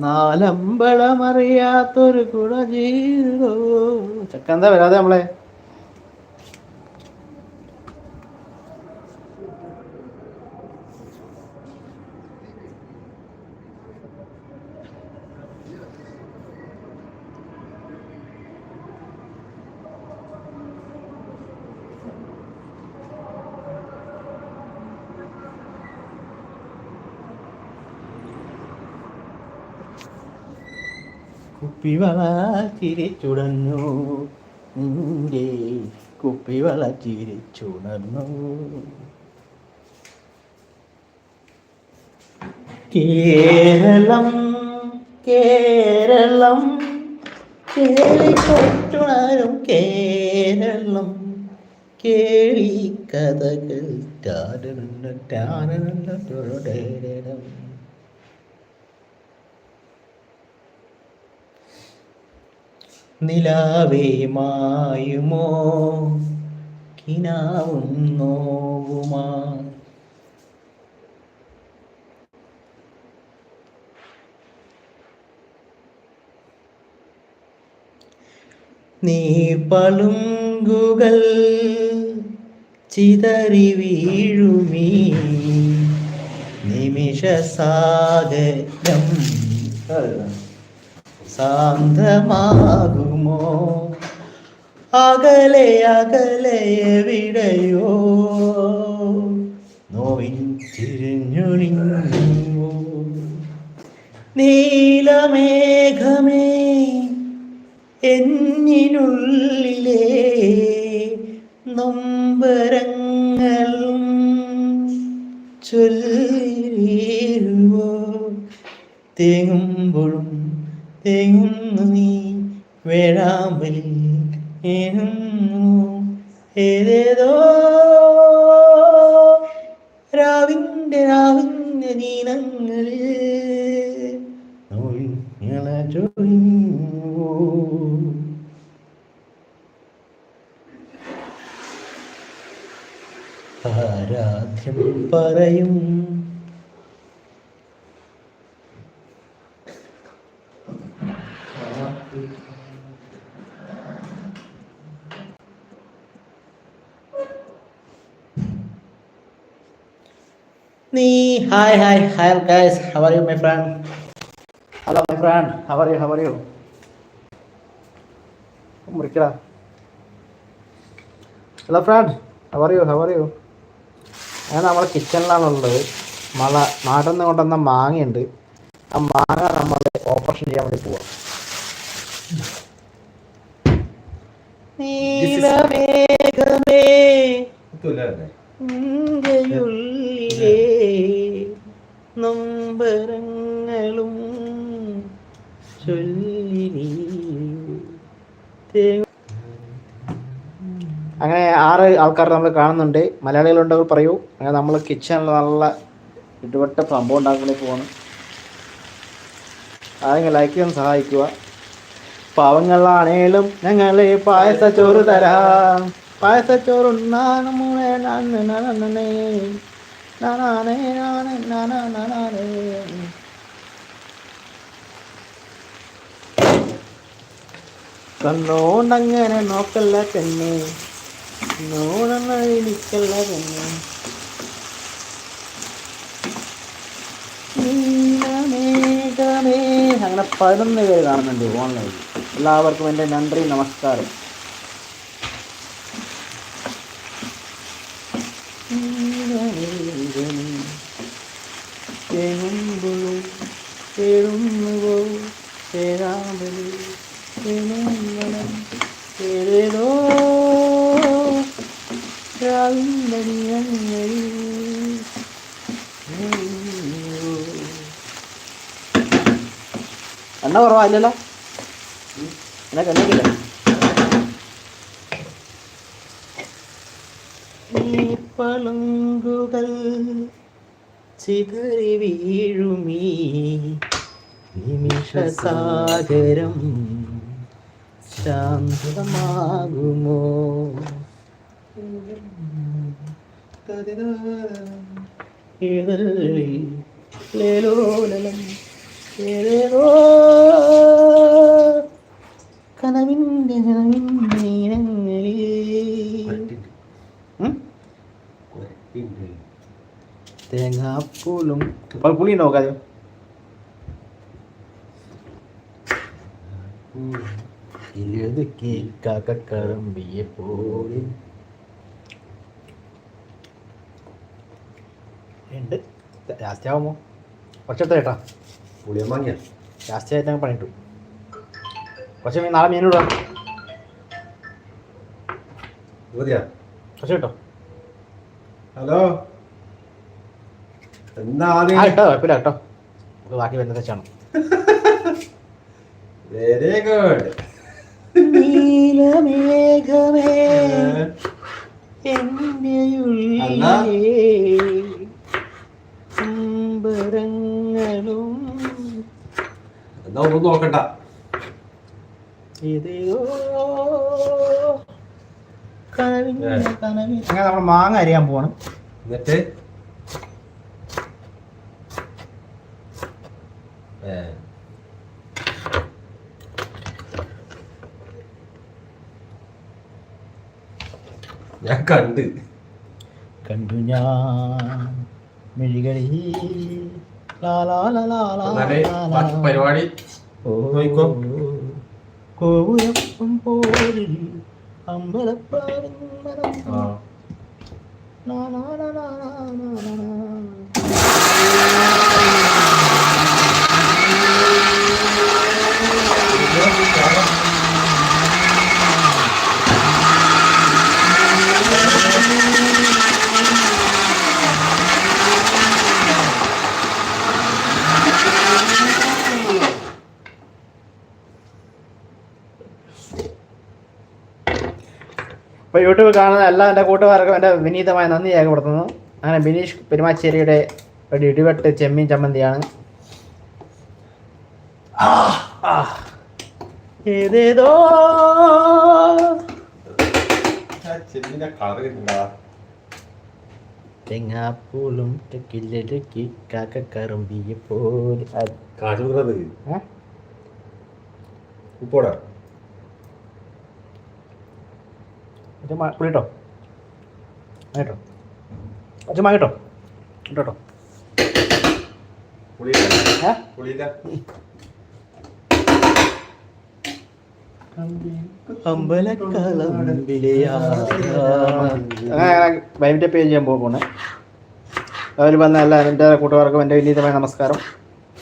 നാലമ്പളമറിയാത്തൊരു കുട ജീവിതോ ചക്ക എന്താ വരാതെ നമ്മളെ? കുപ്പിവള ചിരിച്ചുടഞ്ഞു നിന്റെ കുപ്പിവള ചിരിച്ചുണർന്നു കേരളം കേരളം കേളിക്കൊട്ടുണരും കേരളം. കേളി കഥകൾ ടാരനന്ന ടാരനന്ന നിലാവേ മായുമോ? കിനാവും നോവുമാ. നീ പളുങ്കുകൾ ചിതറി വീഴുമീ. നിമിഷ സാഗരം സാന്തമാകുമോ അകലെ അകലെ എവിടെയോ? നോവിൻ തിരിഞ്ഞൊഴിഞ്ഞു നീലമേഘമേ എന്നിനുള്ളിലെ നൊമ്പരങ്ങളും ചൊല്ലിരുവോ തേങ്ങുമ്പോഴും തേങ്ങുന്നു നീ വേഴാമ്പലിൽ ഏതേതോ രാവിന്റെ രാവിന്റെ ചൊരിഞ്ഞു ആരാധ്യം പറയും നീ. Hi hi hi guys how are you my friend hello my friend how are you how are you മുറിക്കടാ. Hello friend how are you how are you ഞാൻ നമ്മൾ കിച്ചണിലാണുള്ളത് മള നാട്ടിൽ നിന്ന് കൊണ്ടുവന്ന മാങ്ങയുണ്ട്. ആ മാങ്ങ നമ്മൾ ഓപ്പറേഷൻ ചെയ്യാൻ വേണ്ടി പോവാം. നീലമേഘമേ. ഉള്ളിലേ നൊമ്പരങ്ങളും ചൊല്ലി അങ്ങനെ ആറ് ആൾക്കാർ നമ്മൾ കാണുന്നുണ്ട്. മലയാളികളുണ്ടവർ പറയൂ. അങ്ങനെ നമ്മൾ കിച്ചണിൽ നല്ല ഇടപെട്ട സംഭവം ഉണ്ടാക്കുന്ന പോവാണ്. ആരെങ്കിലും ലൈക്ക് ചെയ്യാൻ സഹായിക്കുക. പാവങ്ങളാണേലും ഞങ്ങളെ പായസച്ചോറ് തരാം. പായസച്ചോറ് ചോറുണ്ണാനും നന്ന്. നനാനേ നാനേ നനനനനേ. കണ്ണോണ്ടങ്ങനെ നോക്കല്ല തന്നെ നോണെന്നിക്കല്ല തന്നെ. അങ്ങനെ പതിനൊന്ന് പേര് കാണുന്നുണ്ട് ഓൺലൈനിൽ എല്ലാവർക്കും എന്റെ നന്ദി നമസ്കാരം തേടുന്നുവോ തേരാമ്പലി തേങ്ങുമ്പളം തേടേതോ രാവിലടിയങ്ങളിൽ എണ്ണ കുറവായില്ലല്ലോ? എന്നെ കണ്ടിക്കില്ല ഈ പളുങ്കുകൾ സിതറി വീഴുമീ. നിമിഷസാഗരം ശാന്തമാകുമോ? കനവിന്റെ കനവിന്റെ തേങ്ങാപ്പൂലും. പുളി ഉണ്ടാവും കാര്യം ഇലതുക്കി കാക്കക്കറമ്പിയെ പോലെ. ഉണ്ട്. ലാസ്റ്റ് ആവുമോ കുറച്ചെടുത്ത ചേട്ടാ. പുളിയം വാങ്ങിയ. ലാസ്റ്റ് ആയിട്ട് ഞങ്ങൾ പണിയിട്ടു. കുറച്ച് മീൻ നാളെ മീനിടാം കുറച്ച് കേട്ടോ? ഹലോ. കേട്ടോ കുഴപ്പമില്ല കേട്ടോ നമുക്ക് ബാക്കി വരുന്നത് വെച്ചാണ്. വെരി ഗുഡ് നീലമേഘമേ എന്നാ ഒന്നും നോക്കണ്ട. അങ്ങനെ നമ്മൾ മാങ്ങ അരിയാൻ പോവാണ്. എന്നിട്ട്? ഞാൻ കണ്ട് കണ്ടു ഞാൻ മിഴികളി പരിപാടി കോപുരപ്പം പോരിൽ അമ്പലപ്പാടും മനം അപ്പോൾ യൂട്യൂബിൽ കാണുന്ന എല്ലാ എന്റെ കൂട്ടുകാർക്കും എന്റെ വിനീതമായ നന്ദി രേഖപ്പെടുത്തുന്നു. അങ്ങനെ ബിനീഷ് പെരുമാച്ചേരിയുടെ ഒരു ഇടിവെട്ട് ചെമ്മീൻ ചമ്മന്തിയാണ്. തെങ്ങാപ്പൂളും കറുമ്പിയെ പോലെ. ഉപ്പോടാ ഇത് കുളിട്ടോ കേട്ടോ അച്ഛൻ വാങ്ങിട്ടോ കേട്ടോ ബൈബിന്റെ പേജ് ഞാൻ പോകണേ അവർ വന്ന എല്ലാ എന്റെ കൂട്ടുകാർക്കും എന്റെ വിനീതമായ നമസ്കാരം.